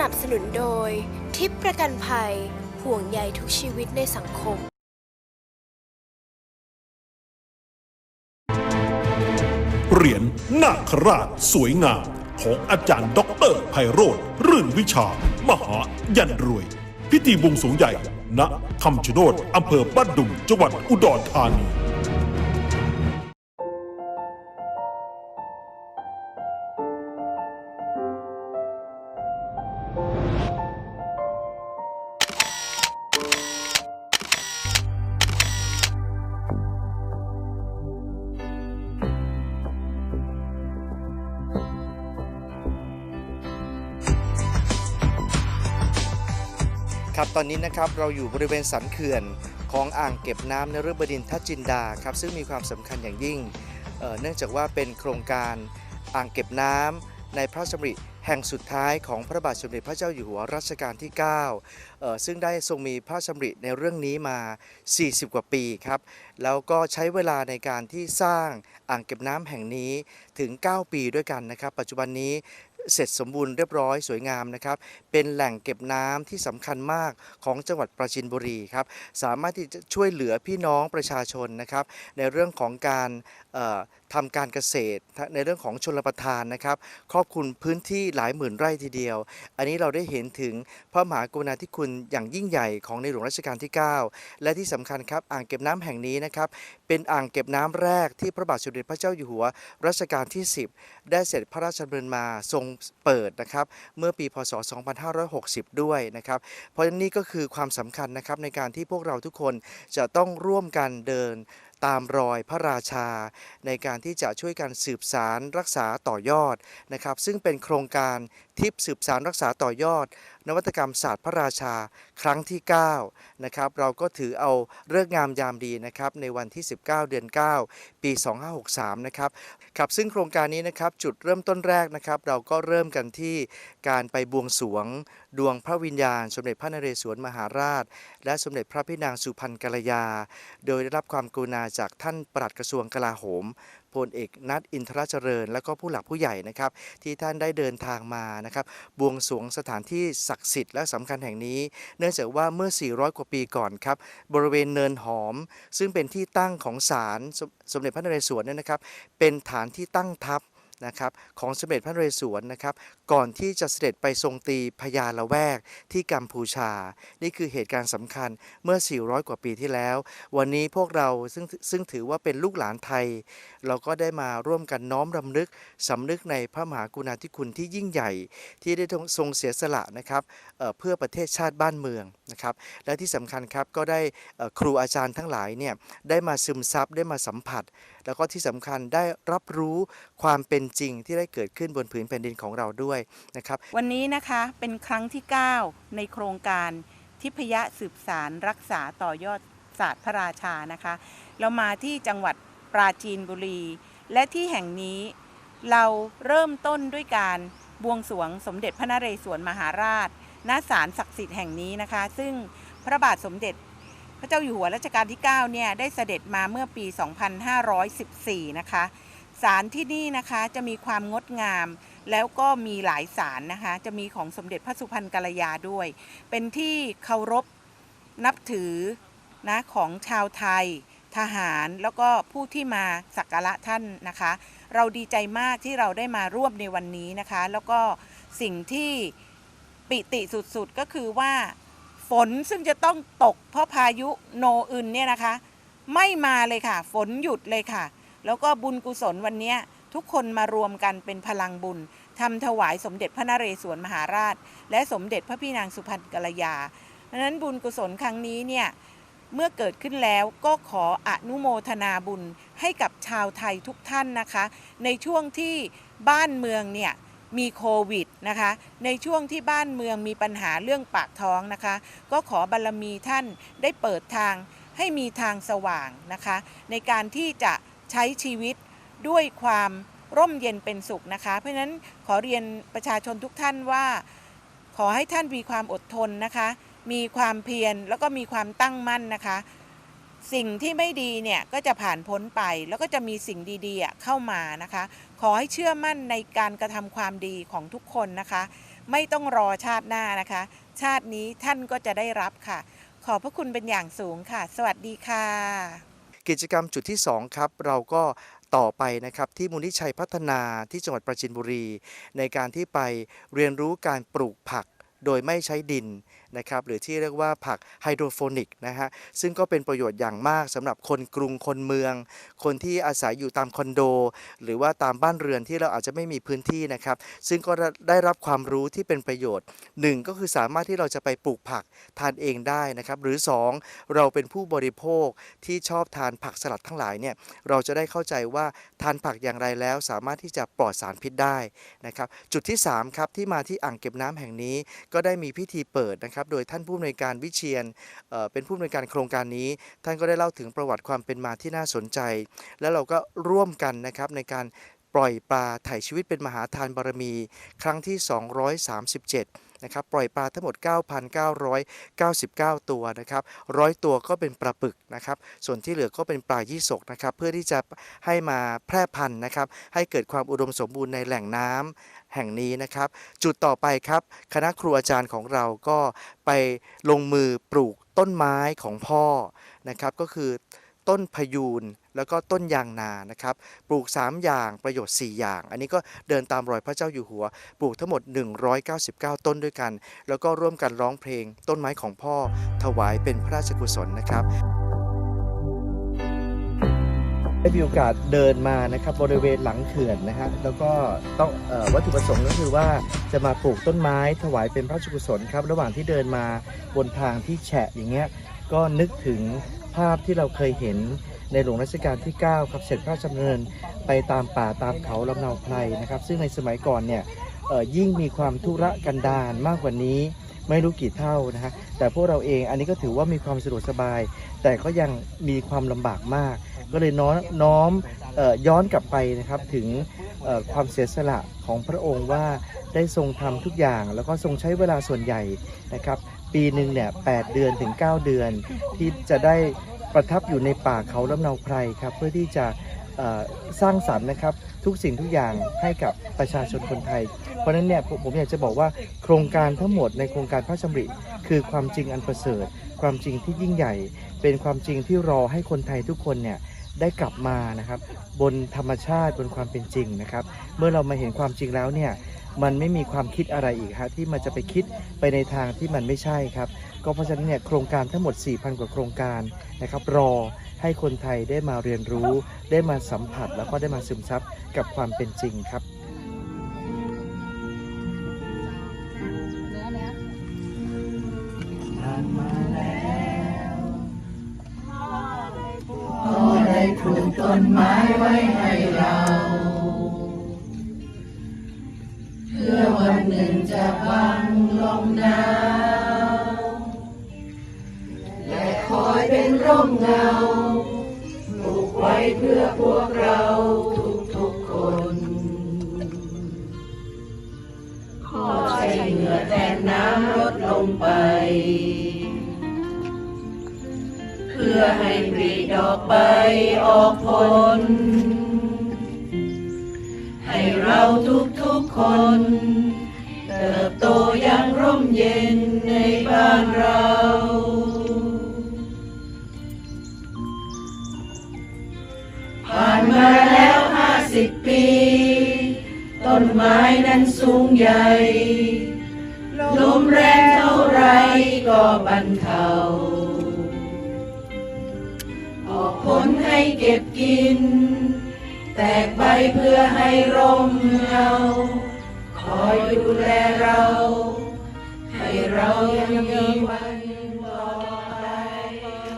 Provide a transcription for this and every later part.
นับสนุนโดย ทิปประกันภัย ห่วงใยทุกชีวิตในสังคม เหรียญนาคราชสวยงาม ของอาจารย์ด็อกเตอร์ไพโรธรื่นวิชา มหายันรวย พิธีบวงสรวงใหญ่ ณคำชะโนดอำเภอบ้านดุงจังหวัดอุดรธานี นี้นะครับเราอยู่บริเวณสันเขื่อนของอ่างเก็บน้ำนฤบดินทจินดาครับซึ่งมีความสำคัญอย่างยิ่งเเนื่องจากว่าเป็นโครงการอ่างเก็บน้ำในพระราชดำริแห่งสุดท้ายของพระบาทสมเด็จพระเจ้าอยู่หัวรัชกาลที่9เซึ่งได้ทรงมีพระราชดำริในเรื่องนี้มา 40 กว่าปีครับ แล้วก็ใช้เวลาในการที่สร้างอ่างเก็บน้ำแห่งนี้ถึง 9 ปีด้วยกันนะครับ ปัจจุบันนี้ เสร็จสมบูรณ์เรียบร้อยสวยงามนะครับ เป็นแหล่งเก็บน้ำที่สำคัญมากของจังหวัดปราจินบุรีครับ สามารถที่จะช่วยเหลือพี่น้องประชาชนนะครับ ในเรื่องของการทำการเกษตรในเรื่องของชลประทานนะครับ ครอบคลุมพื้นที่หลายหมื่นไร่ทีเดียว อันนี้เราได้เห็นถึงพระมหากรุณาธิคุณอย่างยิ่งใหญ่ของในหลวงรัชกาลที่ 9 และที่สำคัญครับอ่างเก็บน้ำแห่งนี้นะครับเป็นอ่างเก็บน้ำแรกที่พระบาทสมเด็จพระเจ้าอยู่หัวรัชกาลที่ 10 ได้เสด็จพระราชดำเนินมาทรงเปิดนะครับเมื่อปีพศ 2560 ด้วยนะครับเพราะนี่ก็คือความสำคัญนะครับในการที่พวกเราทุกคนจะต้องร่วมกันเดิน ตามรอยพระราชา ในการที่จะช่วยกันสืบสารรักษาต่อยอดนะครับ ซึ่งเป็นโครงการ ทิปสืบสารรักษาต่อยอด นวัตกรรมศาสตร์พระราชาครั้งที่9นะครับเราก็ถือเอาเลิกงามยามดีนะครับในวันที่ 19 เดือน 9 ปี 2563 นะครับครับซึ่งโครงการนี้นะครับจุดเริ่มต้นแรกนะครับเราก็เริ่มกันที่การไปบวงสรวง ดวงพระวิญญาณ สมเด็จพระนเรศวรมหาราช และสมเด็จพระพี่นางสุพรรณกัลยา โดยได้รับความกรุณาจากท่านปลัดกระทรวงกลาโหม พลเอกนัทอินทรเจริญ และก็ผู้หลักผู้ใหญ่นะครับ ที่ท่านได้เดินทางมานะครับบวงสรวงสถานที่ศักดิ์สิทธิ์และสำคัญแห่งนี้ เนื่องจากว่าเมื่อ 400 กว่าปีก่อนครับบริเวณเนินหอม ซึ่งเป็นที่ตั้งของศาลสสมเด็จพระนเรศวรเนี่ยนะครับ เป็นฐานที่ตั้งทัพนะครับของสมเด็จพระนเรศวรนะครับ ก่อนที่จะเสด็จไปทรงตีพญาละแวกที่กัมพูชา นี่คือเหตุการณ์สำคัญเมื่อ 400 กว่าปีที่แล้ว วันนี้พวกเราซึ่งซึ่งถือว่าเป็นลูกหลานไทย เราก็ได้มาร่วมกันน้อมรำลึกสำนึกในพระมหากรุณาธิคุณที่ยิ่งใหญ่ ที่ได้ทรงเสียสละนะครับเเพื่อประเทศชาติบ้านเมืองนะครับ และที่สำคัญครับก็ได้ครูอาจารย์ทั้งหลายเนี่ยได้มาซึมซับได้มาสัมผัส แล้วก็ที่สำคัญได้รับรู้ความเป็นจริงที่ได้เกิดขึ้นบนผืนแผ่นดินของเราด้วยนะครับวันนี้นะคะเป็นครั้งที่ 9 ในโครงการทิพยะสืบสารรักษาต่อยอดศาสตร์พระราชานะคะ เรามาที่จังหวัดปราจีนบุรี และที่แห่งนี้เราเริ่มต้นด้วยการบวงสรวงสมเด็จพระนเรศวรมหาราชณศาลศักดิ์สิทธิ์แห่งนี้นะคะ ซึ่งพระบาทสมเด็จพระเจ้าอยู่หัวรัชกาลที่ 9 เนี่ย ได้เสด็จมาเมื่อปี 2514 นะคะศาลที่นี่นะคะจะมีความงดงาม แล้วก็มีหลายศาลนะคะ จะมีของสมเด็จพระสุพรรณกัลยาด้วย เป็นที่เคารพนับถือนะของชาวไทย ทหารแล้วก็ผู้ที่มาสักการะท่านนะคะ เราดีใจมากที่เราได้มาร่วมในวันนี้นะคะ แล้วก็สิ่งที่ปิติสุดๆก็คือว่าฝนซึ่งจะต้องตกเพราะพายุโนอึนเนี่ยนะคะ ไม่มาเลยค่ะ ฝนหยุดเลยค่ะ แล้วก็บุญกุศลวันเนี้ย ทุกคนมารวมกันเป็นพลังบุญทำถวายสมเด็จพระนเรศวรมหาราช และสมเด็จพระพี่นางสุพรรณกัลยาดังนั้นบุญกุศลครั้งนี้เนี่ยเมื่อเกิดขึ้นแล้วก็ขออนุโมทนาบุญให้กับชาวไทยทุกท่านนะคะ ในช่วงที่บ้านเมืองเนี่ยมีโควิดนะคะ ในช่วงที่บ้านเมืองมีปัญหาเรื่องปากท้องนะคะ ก็ขอบารรมีท่านได้เปิดทางให้มีทางสว่างนะคะ ในการที่จะใช้ชีวิต ด้วยความร่มเย็นเป็นสุขนะคะ เพราะฉะนั้นขอเรียนประชาชนทุกท่านว่า ขอให้ท่านมีความอดทนนะคะ มีความเพียรแล้วก็มีความตั้งมั่นนะคะ สิ่งที่ไม่ดีเนี่ยก็จะผ่านพ้นไป แล้วก็จะมีสิ่งดีๆเข้ามานะคะ ขอให้เชื่อมั่นในการกระทำความดีของทุกคนนะคะ ไม่ต้องรอชาติหน้านะคะ ชาตินี้ท่านก็จะได้รับค่ะ ขอบพระคุณเป็นอย่างสูงค่ะ สวัสดีค่ะ กิจกรรมจุดที่ 2 ครับ เราก็ ต่อไปนะครับที่มูลนิธิชัยพัฒนาที่จังหวัดปราจินบุรี ในการที่ไปเรียนรู้การปลูกผักโดยไม่ใช้ดิน นะครับหรือที่เรียกว่าผักไฮโดรโฟนิกนะฮะซึ่งก็เป็นประโยชน์อย่างมากสำหรับคนกรุงคนเมือง คนที่อาศัยอยู่ตามคอนโด หรือว่าตามบ้านเรือนที่เราอาจจะไม่มีพื้นที่นะครับ ซึ่งก็ได้รับความรู้ที่เป็นประโยชน์หนึ่งก็คือสามารถที่เราจะไปปลูกผักทานเองได้นะครับหรือสองเราเป็นผู้บริโภคที่ชอบทานผักสลัดทั้งหลายเนี่ยเราจะได้เข้าใจว่าทานผักอย่างไรแล้ว สามารถที่จะปลอดสารพิษได้นะครับจุดที่สามครับที่มาที่อ่างเก็บน้ำแห่งนี้ก็ได้มีพิธีเปิดนะครับโดยท่านผู้อำนวยการวิเชียนเเป็นผู้อำนวยการโครงการนี้ ท่านก็ได้เล่าถึงประวัติความเป็นมาที่น่าสนใจ แล้วเราก็ร่วมกันนะครับในการปล่อยปลาไถ่ชีวิตเป็นมหาทานบารมี ครั้งที่ 237 นะครับปล่อยปลาทั้งหมด 9,999 ตัวนะครับร้อยตัวก็เป็นปลาปึกนะครับส่วนที่เหลือก็เป็นปลายี่สกนะครับเพื่อที่จะให้มาแพร่พันธุ์นะครับให้เกิดความอุดมสมบูรณ์ในแหล่งน้ำแห่งนี้นะครับ จุดต่อไปครับ คณะครูอาจารย์ของเราก็ไปลงมือปลูกต้นไม้ของพ่อนะครับก็คือ ต้นพยูนแล้วก็ต้นยางนานะครับปลูก 3 อย่างประโยชน์ 4 อย่าง อันนี้ก็เดินตามรอยพระเจ้าอยู่หัว ปลูกทั้งหมด 199 ต้นด้วยกัน แล้วก็ร่วมกันร้องเพลง ต้นไม้ของพ่อถวายเป็นพระราชกุศลนะครับได้มีโอกาสเดินมานะครับบริเวณหลังเขื่อนนะฮะแล้วก็ต้องออวัตถุประสงค์ก็คือว่าจะมาปลูกต้นไม้ถวายเป็นพระราชกุศลครับ ระหว่างที่เดินมาบนทางที่แฉะอย่างเงี้ยก็นึกถึง ภาพที่เราเคยเห็นในหลวงรัชกาลที่ 9 ครับเสด็จพระราชดำเนินไปตามป่าตามเขาลำเนาไพรนะครับ ซึ่งในสมัยก่อนเนี่ยยิ่งมีความทุรกันดารมากกว่านี้ไม่รู้กี่เท่านะฮะแต่พวกเราเองอันนี้ก็ถือว่ามีความสะดวกสบาย แต่ก็ยังมีความลำบากมาก ก็เลยน้อมน้อมย้อนกลับไปนะครับถึงความเสียสละของพระองค์ว่าได้ทรงทำทุกอย่าง แล้วก็ทรงใช้เวลาส่วนใหญ่นะครับ ปีหนึ่งเนี่ยแเดือนถึง 9 เดือน ที่จะได้ประทับอยู่ในป่าเขาลำเนาไพรครับ เพื่อที่จะสร้างสรรค์นะครับทุกสิ่งทุกอย่างให้กับประชาชนคนไทย เพราะฉะนั้นเนี่ยผมอยากจะบอกว่าโครงการทั้งหมดในโครงการพระชดำริ คือความจริงอันประเสริฐ ความจริงที่ยิ่งใหญ่ เป็นความจริงที่รอให้คนไทยทุกคนเนี่ยได้กลับมานะครับ บนธรรมชาติบนความเป็นจริงนะครับ เมื่อเรามาเห็นความจริงแล้วเนี่ย มันไม่มีความคิดอะไรอีกฮะที่มันจะไปคิดไปในทางที่มันไม่ใช่ครับ ก็เพราะฉะนั้นเนี่ยโครงการทั้งหมด 4,000 กว่าโครงการนะครับรอให้คนไทยได้มาเรียนรู้ ได้มาสัมผัสแล้วก็ได้มาซึมซับกับความเป็นจริงครับ ให้ปลีดอกใบออกผล ให้เราทุกๆคน เติบโตอย่างร่มเย็นในบ้านเราผ่านมาแล้วห้าสิบปี ต้นไม้นั้นสูงใหญ่ลมแรงเท่าไรก็บรรเทา ให้เก็บกิน แตกใบเพื่อให้ร่มเงา คอยดูแลเรา ให้เรายังมีวัน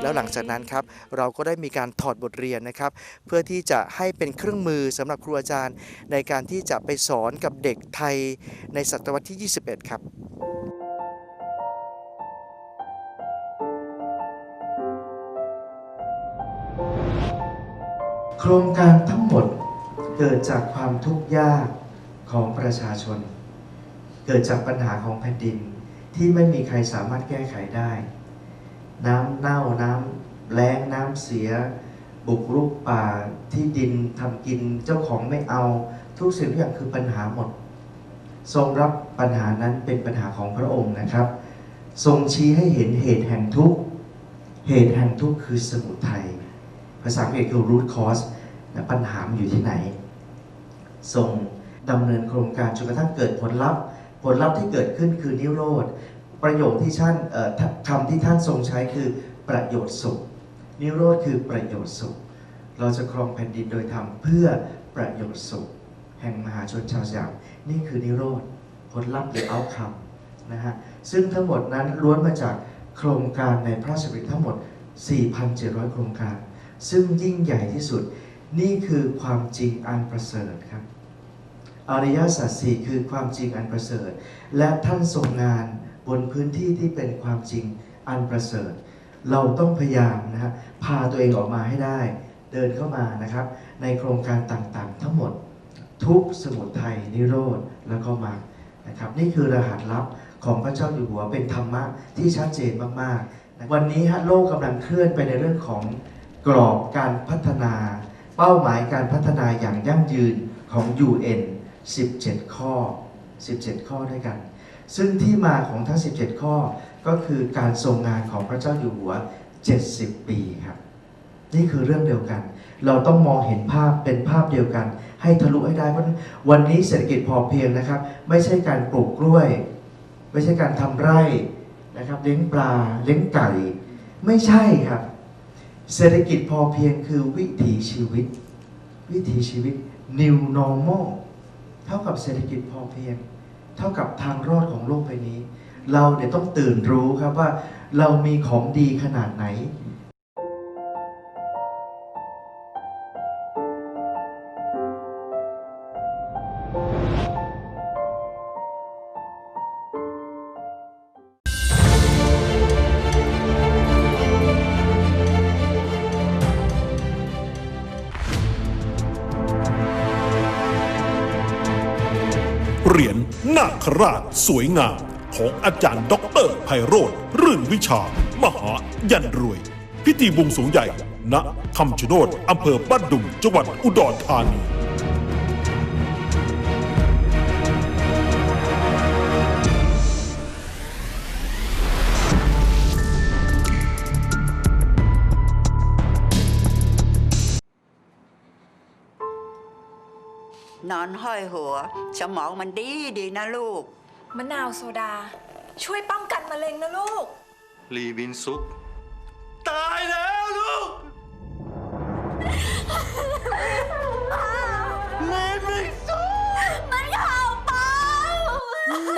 แล้วหลังจากนั้นครับเราก็ได้มีการถอดบทเรียนนะครับ เพื่อที่จะให้เป็นเครื่องมือสำหรับครูอาจารย์ ในการที่จะไปสอนกับเด็กไทยในศตวรรษที่ 21 ครับ รงการทั้งหมดเกิดจากความทุกข์ยากของประชาชน เกิดจากปัญหาของแผ่นดินที่ไม่มีใครสามารถแก้ไขได้ น้ำเน่าน้ำแล้งน้ำเสีย บุกรุกป่าที่ดินทำกินเจ้าของไม่เอา ทุกสิ่งทุกอย่างคือปัญหาหมด ทรงรับปัญหานั้นเป็นปัญหาของพระองค์นะครับ ทรงชี้ให้เห็นเหตุแห่งทุกข์เหตุแห่งทุกข์คือสมุทัยภาษาอังกฤษคือ root cause ปัญหาอยู่ที่ไหน ส่งดำเนินโครงการจนกระทั่งเกิดผลลัพธ์ ผลลัพธ์ที่เกิดขึ้นคือนิโรธ ประโยคที่ท่านเอ่อท่าคำที่ท่านทรงใช้คือประโยชน์สุข นิโรธคือประโยชน์สุข เราจะครองแผ่นดินโดยธรรมเพื่อประโยชน์สุข แห่งมหาชนชาวสยามนี่คือนิโรธ ผลลัพธ์หรือเอาคำนะฮะ ซึ่งทั้งหมดนั้นล้วนมาจากโครงการในพระราชดำริทั้งหมด 4,700 โครงการ ซึ่งยิ่งใหญ่ที่สุด นี่คือความจริงอันประเสริฐครับ อริยสัจสี่คือความจริงอันประเสริฐ และท่านทรงงานบนพื้นที่ที่เป็นความจริงอันประเสริฐ เราต้องพยายามนะฮะพาตัวเองออกมาให้ได้ เดินเข้ามานะครับ ในโครงการต่างๆ ทั้งหมดทุกสมุทัยนิโรธแล้วก็มรรคนะครับ นี่คือรหัสลับของพระเจ้าอยู่หัวเป็นธรรมะที่ชัดเจนมากๆ วันนี้ฮะโลกกำลังเคลื่อนไปในเรื่องของกรอบการพัฒนา เป้าหมายการพัฒนาอย่างยั่งยืนของ UN 17 ข้อ 17 ข้อด้วยกัน ซึ่งที่มาของทั้ง 17 ข้อก็คือการทรงงานของพระเจ้าอยู่หัว 70 ปีครับ นี่คือเรื่องเดียวกัน เราต้องมองเห็นภาพเป็นภาพเดียวกัน ให้ทะลุให้ได้เพราะวันนี้เศรษฐกิจพอเพียงนะครับ ไม่ใช่การปลูกกล้วย ไม่ใช่การทำไร่นะครับ เลี้ยงปลา เลี้ยงไก่ ไม่ใช่ครับ เศรษฐกิจพอเพียงคือวิถีชีวิต วิถีชีวิต new normal เท่ากับเศรษฐกิจพอเพียง เท่ากับทางรอดของโลกใบนี้ เราเดี๋ยวต้องตื่นรู้ครับว่า เรามีของดีขนาดไหน คราชสวยงามของอาจารย์ด็อกเตอร์ไพโรธรื่นวิชา มหายันรวย พิธีบวงสรวงใหญ่ ณคำชะโนดอำเภอบ้านดุงจังหวัดอุดรธานี อนห้อยหัว สมองมันดีดีนะลูก มะนาวโซดา ช่วยป้องกันมะเร็งนะลูก ลีวินซุป ตายแล้วลูก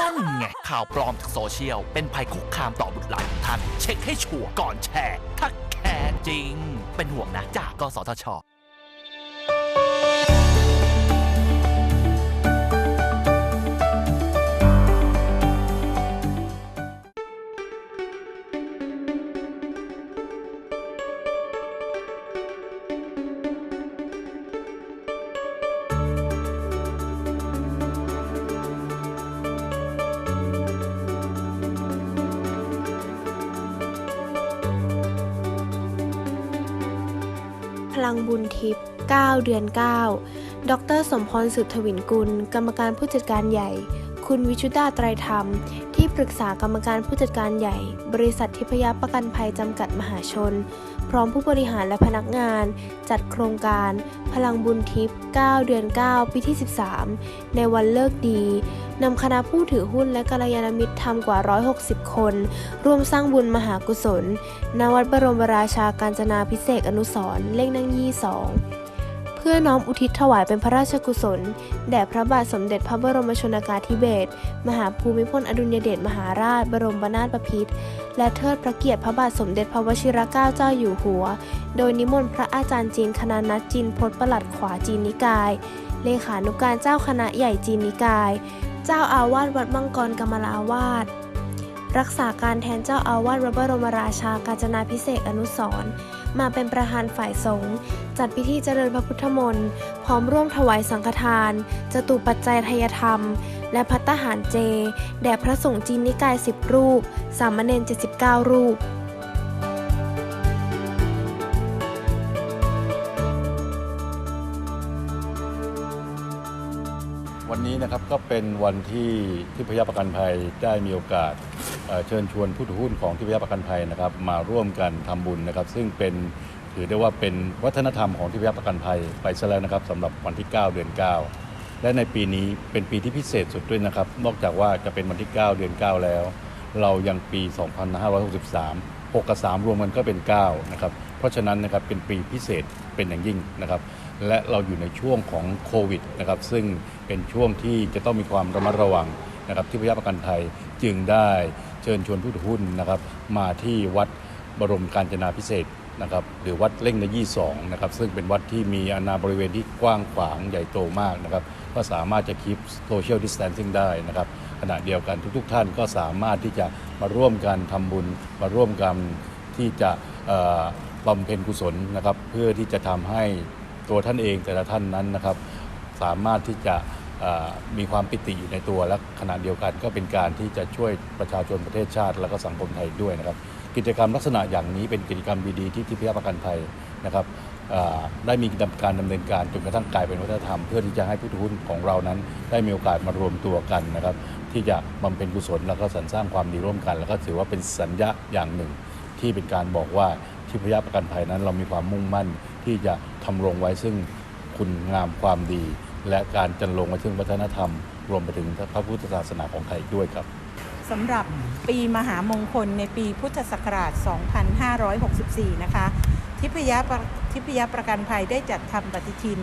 นั่นไงข่าวปลอมจากโซเชียล เป็นภัยคุกคามต่อบุตรหลานของท่าน เช็คให้ชัวร์ก่อนแชร์ ถ้าแคร์จริง เป็นห่วงนะจากกสทช งบุญทิพย์9เดือน 9 ดร สมพรสืบทวินกุล กรรมการผู้จัดการใหญ่ คุณวิชุดาไตรธรรม ที่ปรึกษากรรมการผู้จัดการใหญ่ บริษัททิพยประกันภัยจำกัดมหาชน พร้อมผู้บริหารและพนักงาน จัดโครงการ พลังบุญทิพย์ 9 เดือน 9 ปีที่ 13 ในวันเลิกดีนำคณะผู้ถือหุ้นและกัลยาณมิตรทำกว่า 160 คน ร่วมสร้างบุญมหากุศลณวัดบรมราชาการจนาพิเศษอนุสรเลขนั่งยี่สอง พื่อน้อมอุทิศถวายเป็นพระราชกุศล แด่พระบาทสมเด็จพระบรมชนากาธิเบศรมหาภูมิพลอดุลยเดชมหาราช บรมนาถบพิตรและเทิดพระเกียรติพระบาทสมเด็จพระวชิรเกล้าเจ้าอยู่หัว โดยนิมนต์พระอาจารย์จีนคณะนัตจีนพจน์ประหลัดขวาจีนนิกาย เลขานุการเจ้าคณะใหญ่จีนนิกาย เจ้าอาวาสวัดมังกรกมลาวาสรักษาการแทนเจ้าอาวาสวัดบรมราชากาญจนาพิเศษอนุสรณ์ มาเป็นประธานฝ่ายสงฆ์จัดพิธีเจริญพระพุทธมนต์พร้อมร่วมถวายสังฆทานจตุปัจจัยทายธรรม และพัตหารเจ แด่พระสงฆ์จีนนิกาย 10 รูป สามเณร79 รูป นะครับก็เป็นวันที่ที่พยาประกันภัยได้มีโอกาสเชิญชวนผู้ถือหุ้นของที่พยาประกันภัยนะครับมาร่วมกันทำบุญนะครับ ซึ่งเป็นถือได้ว่าเป็นวัฒนธรรมของที่พยาประกันภัยไปซะแล้วนะครับสำหรับวันที่ 9 เดือน 9 และในปีนี้เป็นปีที่พิเศษสุดด้วยนะครับ นอกจากว่าจะเป็นวันที่ 9 เดือน 9 แล้ว เรายังปี 2563 6 กับ 3 รวมกันก็เป็น 9 นะครับ เพราะฉะนั้นนะครับเป็นปีพิเศษเป็นอย่างยิ่งนะครับ และเราอยู่ในช่วงของโควิดนะครับซึ่งเป็นช่วงที่จะต้องมีความระมัดระวังนะครับที่พยาประกันภัยจึงได้เชิญชวนผู้ถือหุ้นนะครับมาที่วัดบรมการจนาพิเศษนะครับหรือวัดเล่งในยี่สองนะครับซึ่งเป็นวัดที่มีอาณาบริเวณที่กว้างขวางใหญ่โตมากนะครับก็สามารถจะคีปโซเชียลดิส a ทนซิ่งได้นะครับขณะเดียวกันทุก ๆ ท่านก็สามารถที่จะมาร่วมกันทำบุญ มาร่วมกันที่จะบำเพ็ญกุศลนะครับเพื่อที่จะทำให้ ตัวท่านเองแต่ละท่านนั้นนะครับ สามารถที่จะมีความปิติอยู่ในตัวและขณะเดียวกันก็เป็นการที่จะช่วยประชาชนประเทศชาติ และก็สังคมไทยด้วยนะครับ กิจกรรมลักษณะอย่างนี้เป็นกิจกรรมดีๆที่ที่พิพประกันภัยนะครับได้มีการดำเนินการจนกระทั่งกลายเป็นวัฒนธรรมเพื่อที่จะให้ผู้ถือหุ้นของเรานั้น ได้มีโอกาสมารวมตัวกันนะครับ ที่จะบำเพ็ญกุศลแล้วก็สรรสร้างความดีร่วมกัน แล้วก็ถือว่าเป็นสัญญาอย่างหนึ่ง ที่เป็นการบอกว่าที่พยาประกันภัยนั้นเรามีความมุ่งมั่น ที่จะทำรงไว้ซึ่งคุณงามความดี และการจันลงไว้ซึ่งวัฒนธรรม รวมไปถึงพระพุทธศาสนาของไทยด้วยครับสำหรับปีมหามงคลในปีพุทธศักราช 2564 นะคะ ทิพยประทิพยประกันภัยได้จัดทำปฏิทิน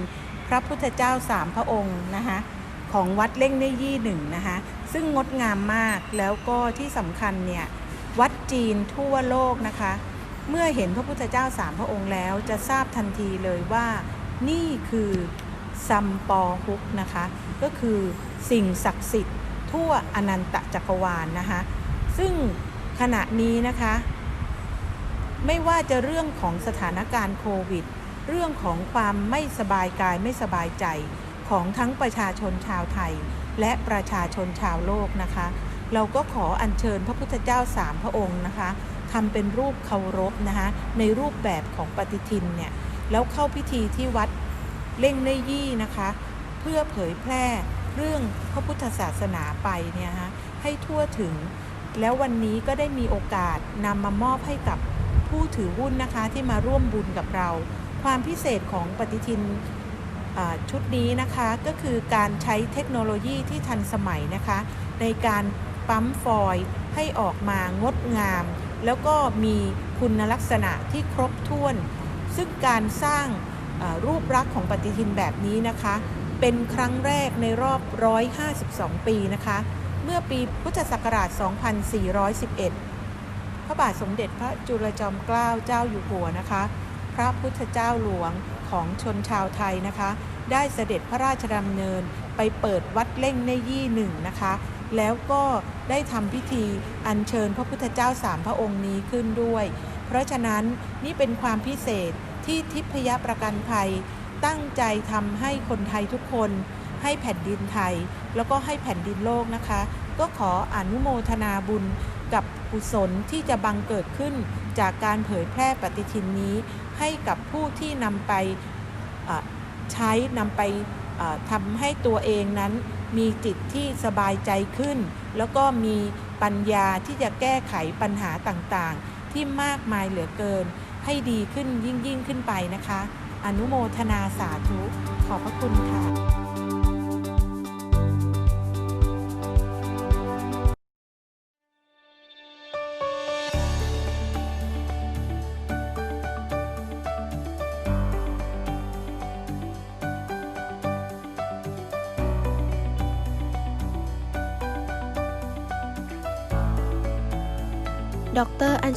พระพุทธเจ้าสามพระองค์นะคะของวัดเล่งเนยี่หนึ่งนะคะ ซึ่งงดงามมากแล้วก็ที่สำคัญเนี่ย วัดจีนทั่วโลกนะคะ เมื่อเห็นพระพุทธเจ้าสามพระองค์แล้วจะทราบทันทีเลยว่า นี่คือซัมปอฮุกนะคะ ก็คือสิ่งศักดิ์สิทธิ์ทั่วอนันตจักรวาลนนะคะ ซึ่งขณะนี้นะคะ ไม่ว่าจะเรื่องของสถานการณ์โควิด เรื่องของความไม่สบายกายไม่สบายใจของทั้งประชาชนชาวไทย และประชาชนชาวโลกนะคะ เราก็ขออัญเชิญพระพุทธเจ้าสามพระองค์นะคะ ทำเป็นรูปเคารพนะคะในรูปแบบของปฏิทินเนี่ยแล้วเข้าพิธีที่วัดเล่งในยี่นะคะ เพื่อเผยแพร่เรื่องพระพุทธศาสนาไปเนี่ยฮะให้ทั่วถึง แล้ววันนี้ก็ได้มีโอกาสนำมามอบให้กับผู้ถือหุ้นนะคะที่มาร่วมบุญกับเรา ความพิเศษของปฏิทินชุดนี้นะคะก็คือการใช้เทคโนโลยีที่ทันสมัยนะคะ ในการปั๊มฟอยล์ให้ออกมางดงาม แล้วก็มีคุณลักษณะที่ครบถ้วน ซึ่งการสร้างรูปลักษณ์ของปฏิทินแบบนี้นะคะ เป็นครั้งแรกในรอบ 152 ปีนะคะ เมื่อปีพุทธศักราช 2411 พระบาทสมเด็จพระจุลจอมเกล้าเจ้าอยู่หัวนะคะ พระพุทธเจ้าหลวงของชนชาวไทยนะคะ ได้เสด็จพระราชดำเนินไปเปิดวัดเล่งในยี่หนึ่งนะคะ แล้วก็ได้ทำพิธีอัญเชิญพระพุทธเจ้าสามพระองค์นี้ขึ้นด้วย เพราะฉะนั้นนี่เป็นความพิเศษที่ทิพยประกันภัย ตั้งใจทำให้คนไทยทุกคน ให้แผ่นดินไทย แล้วก็ให้แผ่นดินโลกนะคะ ก็ขออนุโมทนาบุญกับกุศลที่จะบังเกิดขึ้นจากการเผยแพร่ปฏิทินนี้ ให้กับผู้ที่นำไปใช้นำไปทำให้ตัวเองนั้น มีจิตที่สบายใจขึ้น แล้วก็มีปัญญาที่จะแก้ไขปัญหาต่างๆ ที่มากมายเหลือเกิน ให้ดีขึ้นยิ่งยิ่งขึ้นไปนะคะ อนุโมทนาสาธุ ขอบพระคุณค่ะ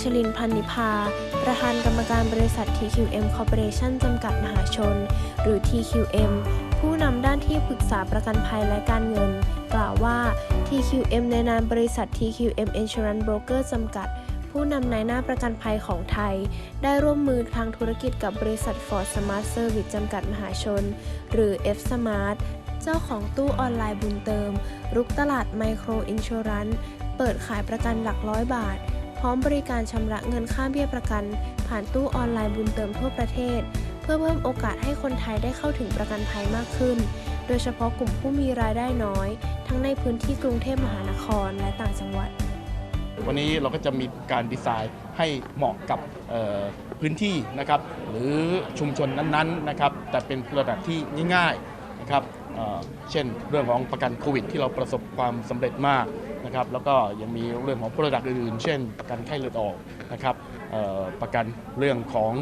ชลินพันนิพา ประธานกรรมการบริษัท TQM Corporation จำกัดมหาชน หรือ TQM ผู้นำด้านที่ปรึกษาประกันภัยและการเงิน กล่าวว่า TQM ในนามบริษัท TQM Insurance Broker จำกัด ผู้นำนายหน้าประกันภัยของไทย ได้ร่วมมือทางธุรกิจกับบริษัท Ford Smart Service จำกัดมหาชน หรือ F Smart เจ้าของตู้ออนไลน์บุญเติม รุกตลาดไมโครอินช r รันเปิดขายประกันหลักร้อยบาท ร้อมบริการชำระเงินค่าเบี้ยประกัน ผ่านตู้ออนไลน์บุญเติมทั่วประเทศ เพื่อเพิ่มโอกาสให้คนไทยได้เข้าถึงประกันภัยมากขึ้น โดยเฉพาะกลุ่มผู้มีรายได้น้อย ทั้งในพื้นที่กรุงเทพมหานครและต่างจังหวัด วันนี้เราก็จะมีการดีไซน์ให้เหมาะกับพื้นที่นะครับ หรือชุมชนนั้นๆนะครับแต่เป็นระดับที่ง่ายๆนะครับเอ่อเช่นเรื่องของประกันโควิดที่เราประสบความสำเร็จมาก นะครับแล้วก็ยังมีเรื่องของผลิตภัณฑ์อื่นๆ เช่น ประกันไข้เลือดออกนะครับประกันเรื่องของ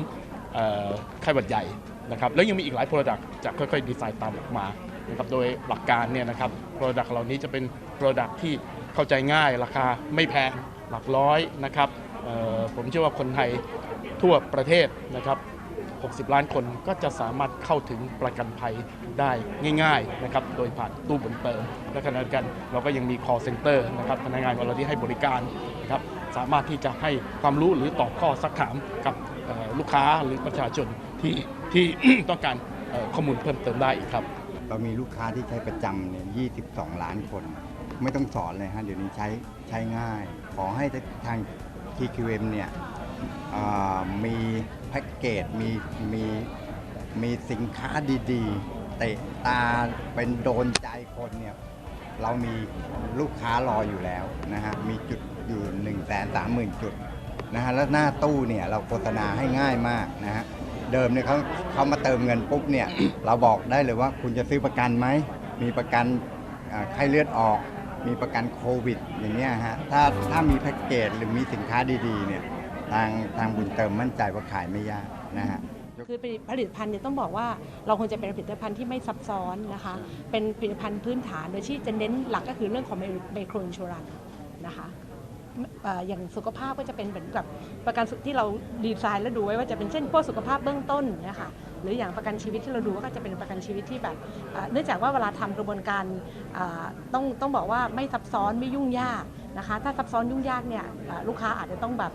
ไข้หวัดใหญ่นะครับแล้วยังมีอีกหลาย Product จะค่อยๆดีไซน์ตามออกมานะครับโดยหลักการเนี่ยนะครับ Product เหล่านี้จะเป็น Product ที่เข้าใจง่ายราคาไม่แพงหลักร้อยนะครับผมเชื่อว่าคนไทยทั่วประเทศนะครับ 60 ล้านคนก็จะสามารถเข้าถึงประกันภัยได้ง่ายๆนะครับโดยผ่านตู้บุญเติม และขณะเดียวกันเราก็ยังมี call center นะครับพนักงานของเราที่ให้บริการนะครับสามารถที่จะให้ความรู้หรือตอบข้อสักถามกับลูกค้าหรือประชาชนที่ที่ต้องการข้อมูลเพิ่มเติมได้อีกครับ เรามีลูกค้าที่ใช้ประจำเนี่ย 22 ล้านคน ไม่ต้องสอนเลยฮะ เดี๋ยวนี้ใช้ใช้ง่าย ขอให้ทาง TQM เนี่ย อ่ามีแพ็กเกจมีมีมีสินค้าดีๆ เตะตาเป็นโดนใจคนเนี่ยเรามีลูกค้ารออยู่แล้วนะฮะมีจุดอยู่1 3 0 0 0 0จุดนะฮะแล้วหน้าตู้เนี่ยเราโฆษณาให้ง่ายมากนะฮะเดิมเนี่ยเขาเขามาเติมเงินปุ๊บเนี่ย เราบอกได้เลยว่าคุณจะซื้อประกันไหม มีประกันอ่าไข้เลือดออก มีประกันโควิดอย่างเงี้ยฮะถ้าถ้ามีแพ็กเกจหรือมีสินค้าดีๆเนี่ย ทางทางบุญเติมมั่นใจว่าขายไม่ยากนะฮะ คือผลิตภัณฑ์เนี่ยต้องบอกว่าเราควรจะเป็นผลิตภัณฑ์ที่ไม่ซับซ้อนนะคะ เป็นผลิตภัณฑ์พื้นฐานโดยที่จะเน้นหลักก็คือเรื่องของไมโครอินชูรันนะคะเอ่ออย่างสุขภาพก็จะเป็นเหมือนกับประกันสุที่เราดีไซน์แล้วดูไว้ว่าจะเป็นเช่นพวกสุขภาพเบื้องต้นเนะคะหรืออย่างประกันชีวิตที่เราดูก็จะเป็นประกันชีวิตที่แบบเอ่อเนื่องจากว่าเวลาทำกระบวนการอ่าต้องต้องบอกว่าไม่ซับซ้อนไม่ยุ่งยาก นะคะถ้าซับซ้อนยุ่งยากเนี่ยลูกค้าอาจจะต้องแบบ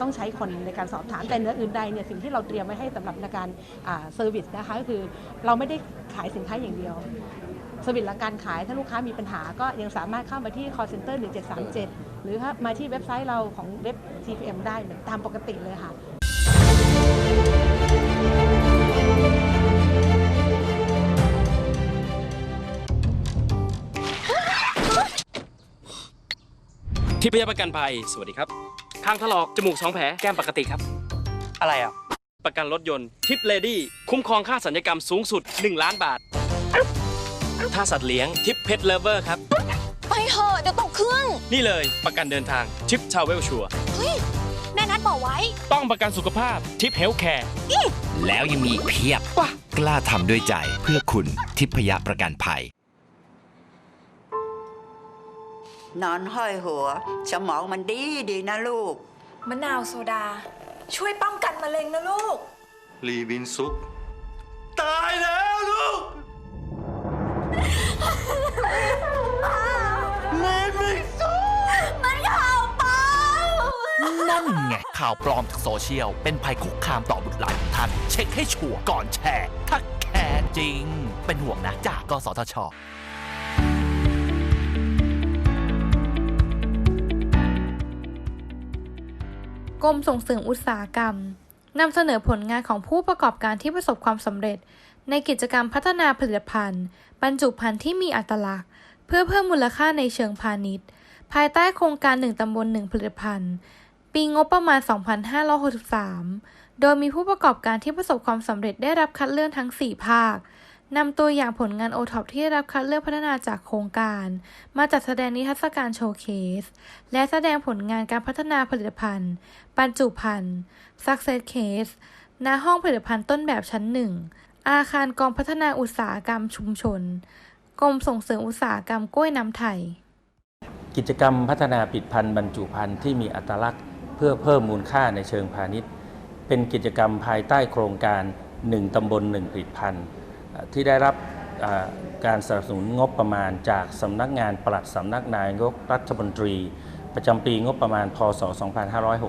ต้องใช้คนในการสอบถามแต่เนื้ออื่นใดเนี่ยสิ่งที่เราเตรียมไว้ให้สำหรับในการเซอร์วิสนะคะก็คือเราไม่ได้ขายสินค้าอย่างเดียวสวิตหลังการขายถ้าลูกค้ามีปัญหาก็ยังสามารถเข้ามาที่ call center 1737 หรือถ้ามาที่เว็บไซต์เราของเว็บ TPM ได้เหมือนตามปกติเลยค่ะ ทิพยประกันภัย สวัสดีครับข้างถลอก จมูกสองแผล แก้มปกติครับ อะไรอะ ประกันรถยนต์ทิปเลดี้คุ้มครองค่าสัญญกรรมสูงสุด 1 ล้านบาท ถ้าสัตว์เลี้ยงทิปเพ t เลเวอร์ครับ ไปเถอะเดี๋ยวตกเครื่อง นี่เลยประกันเดินทางทิปทราเวลชัวเฮ้ย แม่นัดบอกไว้ ต้องประกันสุขภาพทิปเฮลท์แคร์แล้วยังมีอีกเพียบ กล้าทำด้วยใจเพื่อคุณทิพยประกันภัย นอนห้อยหัว สมองมันดีดีนะลูก มะนาวโซดา ช่วยป้องกันมะเร็งนะลูก ลีบินซุปตายแล้วลูกลีบินซุปมันข่าวเปล่านั่นไงข่าวปลอมจากโซเชียล เป็นภัยคุกคามต่อบุตรหลานของท่าน เช็คให้ชัวร์ก่อนแชร์ ถ้าแคร์จริง เป็นห่วงนะจากกสทช รมส่งเสริมอุตสาหกรรมนำเสนอผลงานของผู้ประกอบการที่ประสบความสำเร็จ ในกิจกรรมพัฒนาผลิตภัณฑ์ บรรจุภัณฑ์ที่มีอัตลักษณ์ เพื่อเพิ่มมูลค่าในเชิงพาณิชย์ ภายใต้โครงการ 1 ตำบล 1 ผลิตภัณฑ์ ปีงบประมาณ 2563 โดยมีผู้ประกอบการที่ประสบความสำเร็จได้รับคัดเลือกทั้ง 4 ภาค นำตัวอย่างผลงานโอท็อปที่ได้รับคัดเลือกพัฒนาจากโครงการ มาจัดแสดงนิทรรศการโชว์เคส และแสดงผลงานการพัฒนาผลิตภัณฑ์บรรจุภัณฑ์ Success Case ณห้องผลิตภัณฑ์ต้นแบบชั้นหนึ่งอาคารกองพัฒนาอุตสาหกรรมชุมชน กรมส่งเสริมอุตสาหกรรมกล้วยน้ำไทย กิจกรรมพัฒนาผลิตภัณฑ์บรรจุภัณฑ์ที่มีอัตลักษณ์ เพื่อเพิ่มมูลค่าในเชิงพาณิชย์ เป็นกิจกรรมภายใต้โครงการ 1ตำบล1ผลิตภัณฑ์ ที่ได้รับการสนับสนุนงบประมาณจากสำนักงานปลัดสำนักนายกรัฐมนตรี ประจำปีงบประมาณพศ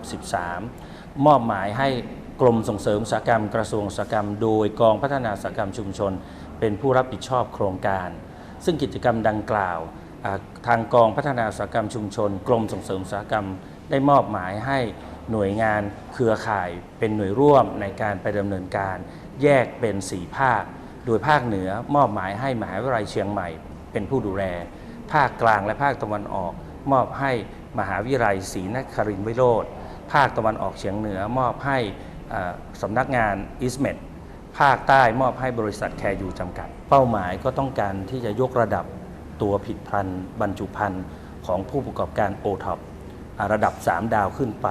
2563 มอบหมายให้กรมส่งเสริมอุตสาหกรรมกระทรวงอุตสาหกรรม โดยกองพัฒนาอุตสาหกรรมชุมชน เป็นผู้รับผิดชอบโครงการ ซึ่งกิจกรรมดังกล่าวทางกองพัฒนาอุตสาหกรรมชุมชน กรมส่งเสริมอุตสาหกรรม ได้มอบหมายให้หน่วยงานเครือข่ายเป็นหน่วยร่วมในการไปดำเนินการ แยกเป็น 4 ภาค โดยภาคเหนือมอบหมายให้มหาวิทยาลัยเชียงใหม่เป็นผู้ดูแล ภาคกลางและภาคตะวันออก มอบให้มหาวิทยาลัยศรีนครินทรวิโรธภาคตะวันออกเฉียงเหนือมอบให้สำนักงานอิสเมดภาคใต้มอบให้บริษัทแคร์ยูจำกัด เป้าหมายก็ต้องการที่จะยกระดับตัวผลิตภัณฑ์บรรจุภัณฑ์ของผู้ประกอบการโอท็อประดับ 3 ดาวขึ้นไป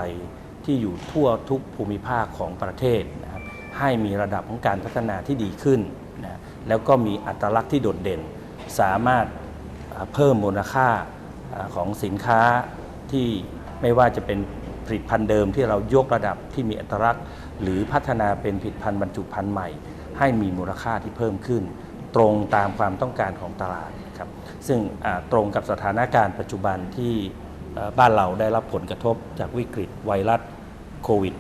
ที่อยู่ทั่วทุกภูมิภาคของประเทศนะครับให้มีระดับของการพัฒนาที่ดีขึ้น นะแล้วก็มีอัตลักษณ์ที่โดดเด่น สามารถเพิ่มมูลค่าของสินค้าที่ไม่ว่าจะเป็นผลิตภัณฑ์เดิมที่เรายกระดับที่มีอัตลักษณ์ หรือพัฒนาเป็นผลิตภัณฑ์บรรจุภัณฑ์ใหม่ ให้มีมูลค่าที่เพิ่มขึ้น ตรงตามความต้องการของตลาดครับซึ่งตรงกับสถานการณ์ปัจจุบันที่บ้านเราได้รับผลกระทบจากวิกฤตไวรัสโควิด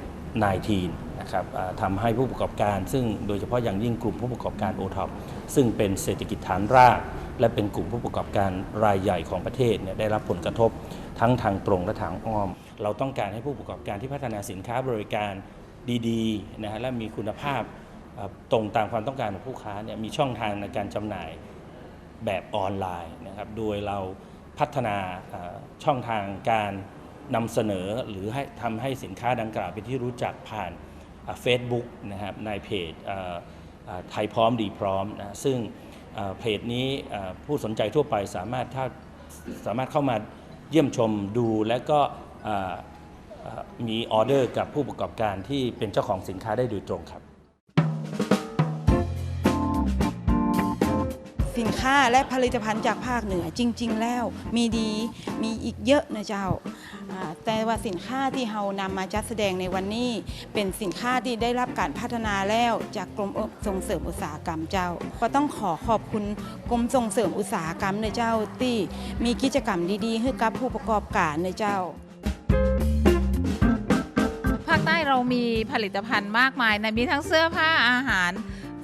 -19 นะครับทำให้ผู้ประกอบการ ซึ่งโดยเฉพาะอย่างยิ่งกลุ่มผู้ประกอบการโอท็อปซึ่งเป็นเศรษฐกิจฐานราก และเป็นกลุ่มผู้ประกอบการรายใหญ่ของประเทศเนี่ยได้รับผลกระทบทั้งทางตรงและทางอ้อม เราต้องการให้ผู้ประกอบการที่พัฒนาสินค้าบริการดีๆนะฮะและมีคุณภาพตรงตามความต้องการของผู้ค้าเนี่ยมีช่องทางในการจำหน่ายแบบออนไลน์นะครับโดยเราพัฒนาช่องทางการนำเสนอหรือให้ทำให้สินค้าดังกล่าวเป็นที่รู้จักผ่าน เฟซบุ๊กนะครับในเพจไทยพร้อมดีพร้อมนะซึ่งเพจนี้ผู้สนใจทั่วไปสามารถถ้าสามารถเข้ามาเยี่ยมชมดูและก็มีออเดอร์กับผู้ประกอบการที่เป็นเจ้าของสินค้าได้โดยตรงครับ นค้าและผลิตภัณฑ์จากภาคเหนือจริง ๆ แล้วมีดีมีอีกเยอะนะเจ้า แต่ว่าสินค้าที่เรานำมาจัดแสดงในวันนี้ เป็นสินค้าที่ได้รับการพัฒนาแล้วจากกรมส่งเสริมอุตสาหกรรมเจ้า ก็ต้องขอขอบคุณกรมส่งเสริมอุตสาหกรรมในเจ้าที่มีกิจกรรมดีๆให้กับผู้ประกอบการในเจ้าภาคใต้เรามีผลิตภัณฑ์มากมายนะมีทั้งเสื้อผ้าอาหาร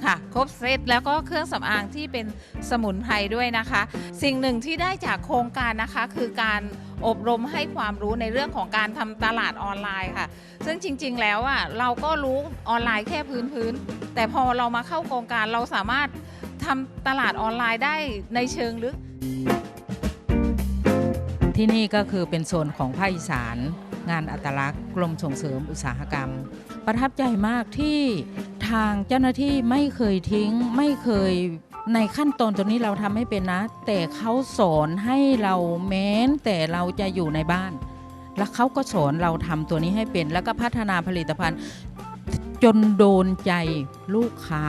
ค่ะ ครบเซตแล้วก็เครื่องสำอางที่เป็นสมุนไพรด้วยนะคะ สิ่งหนึ่งที่ได้จากโครงการนะคะคือการอบรมให้ความรู้ในเรื่องของการทำตลาดออนไลน์ค่ะ ซึ่งจริง ๆ แล้วอะเราก็รู้ออนไลน์แค่พื้นๆแต่พอเรามาเข้าโครงการเราสามารถทำตลาดออนไลน์ได้ในเชิงลึก ที่นี่ก็คือเป็นโซนของภาคอีสาน งานอัตลักษณ์กรมส่งเสริมอุตสาหกรรม ประทับใจมากที่ทางเจ้าหน้าที่ไม่เคยทิ้ง ไม่เคยในขั้นตอนตัวนี้เราทำไม่เป็นนะ แต่เขาสอนให้เราแม้นแต่เราจะอยู่ในบ้าน แล้วเขาก็สอนเราทำตัวนี้ให้เป็น แล้วก็พัฒนาผลิตภัณฑ์ จนโดนใจลูกค้า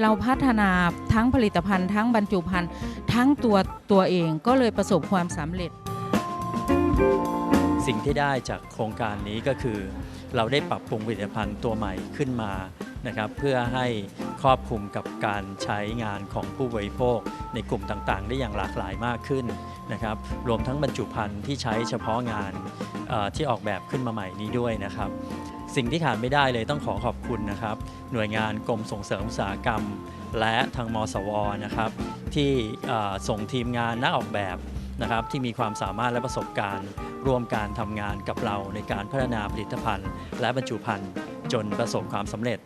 เราพัฒนาทั้งผลิตภัณฑ์ ทั้งบรรจุภัณฑ์ทั้งตัวตัวเองก็เลยประสบความสำเร็จ สิ่งที่ได้จากโครงการนี้ก็คือ เราได้ปรับปรุงผลิตภัณฑ์ตัวใหม่ขึ้นมานะครับเพื่อให้ครอบคลุมกับการใช้งานของผู้บริโภค ในกลุ่มต่างๆ ได้อย่างหลากหลายมากขึ้นนะครับรวมทั้งบรรจุภัณฑ์ที่ใช้เฉพาะงานที่ออกแบบขึ้นมาใหม่นี้ด้วยนะครับ สิ่งที่ขาดไม่ได้เลยต้องขอขอบคุณนะครับ หน่วยงานกรมส่งเสริมอุตสาหกรรม และทางมสวนะครับ ที่ส่งทีมงานนักออกแบบ นะครับที่มีความสามารถและประสบการณ์ ร่วมการทำงานกับเราในการพัฒนาผลิตภัณฑ์ และบรรจุภัณฑ์จนประสบความสำเร็จ